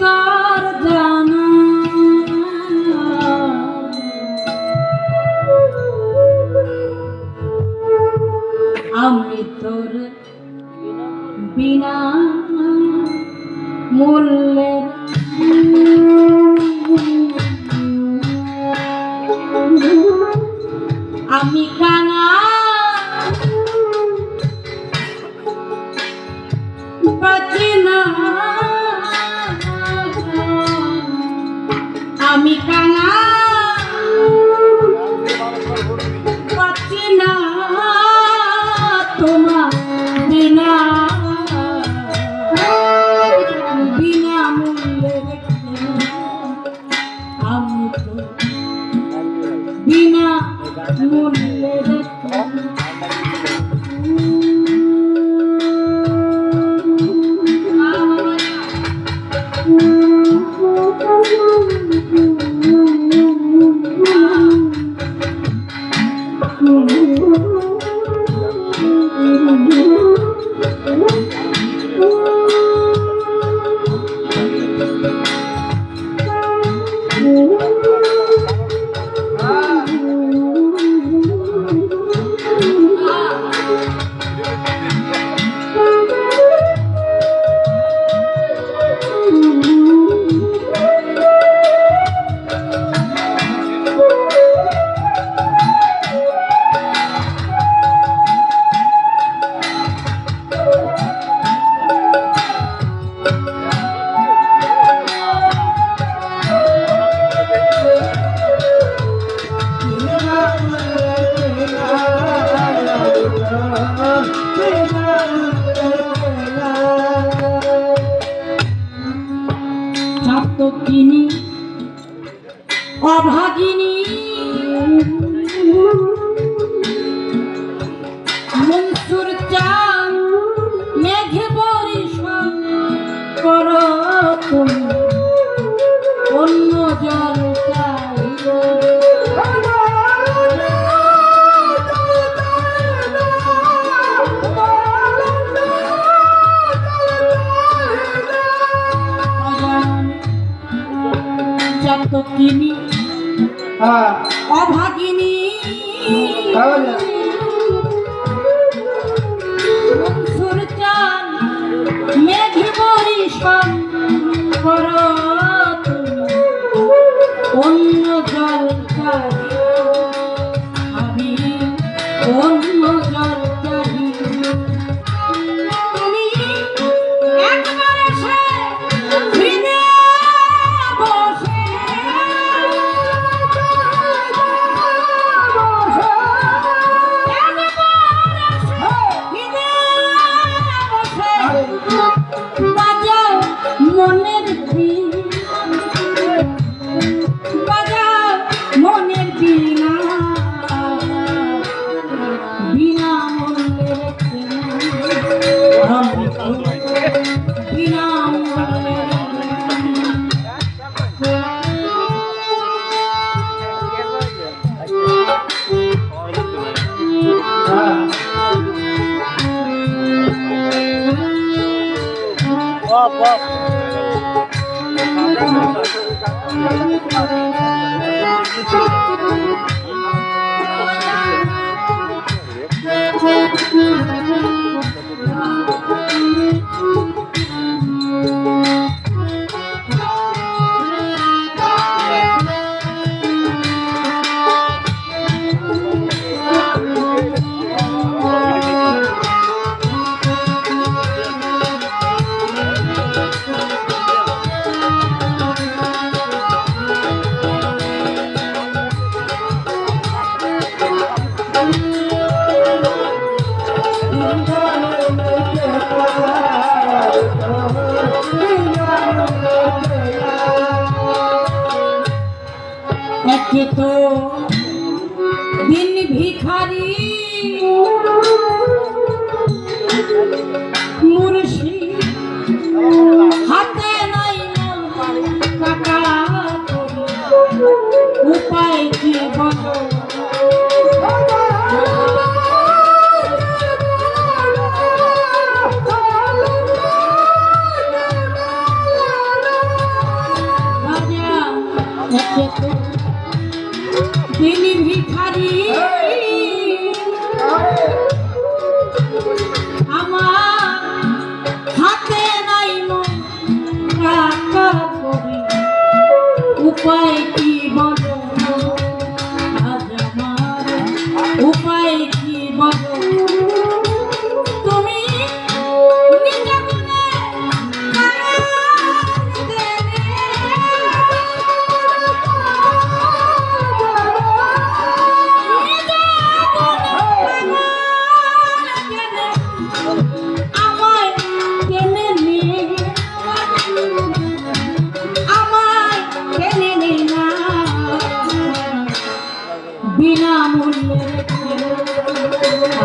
তার জানা। আমি তোর বিনা মূল্যের আমি কান চাতকিনী অভাগিনী। মেঘে বরিশন কর Thank you.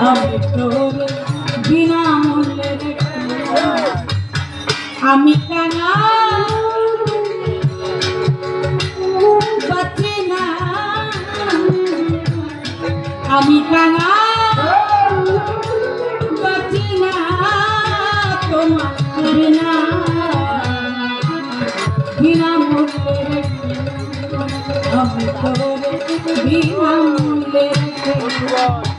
আমি তোর বিনামূল্যে আমি কানা বাঁচি না? আমি কানা বাঁচি না? তোমার না বিনামূল্যে আমি তোর বিনামূল্যে আমি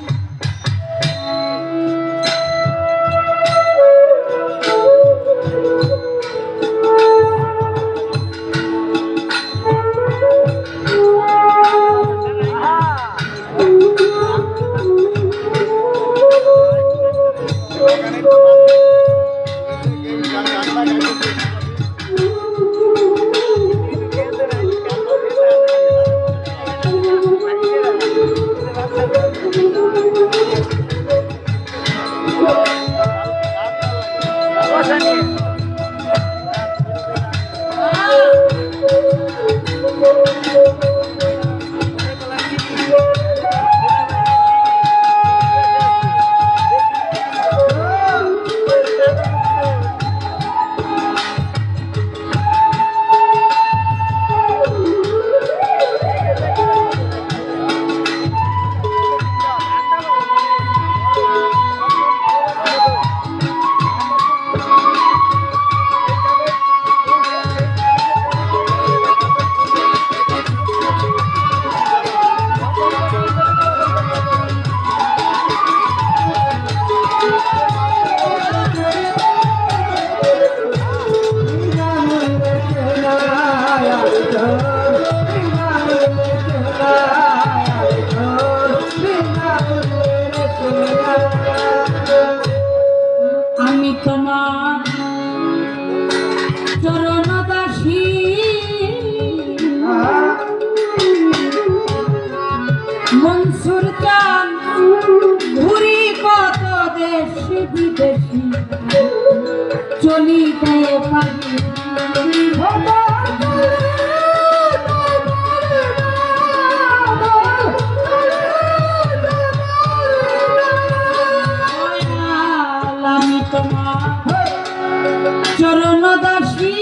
চরণ দাসী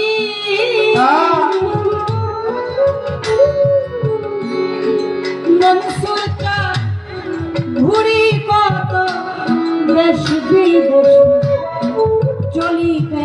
মনসুর চান ঘুরি কত দেশ বিদেশ চলিতে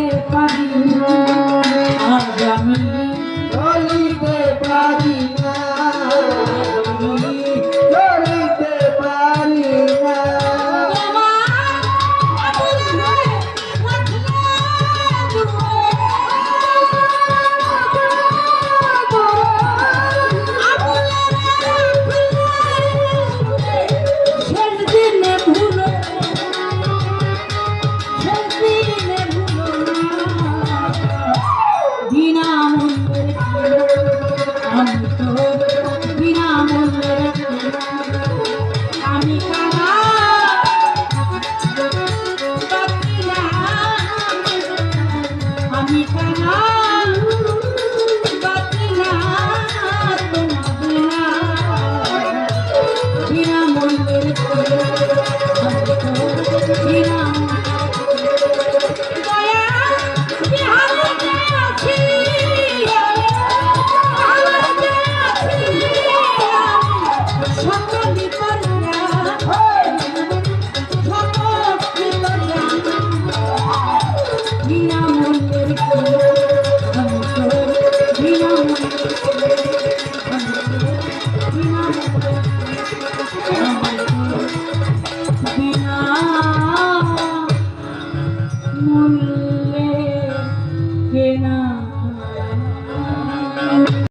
বিনা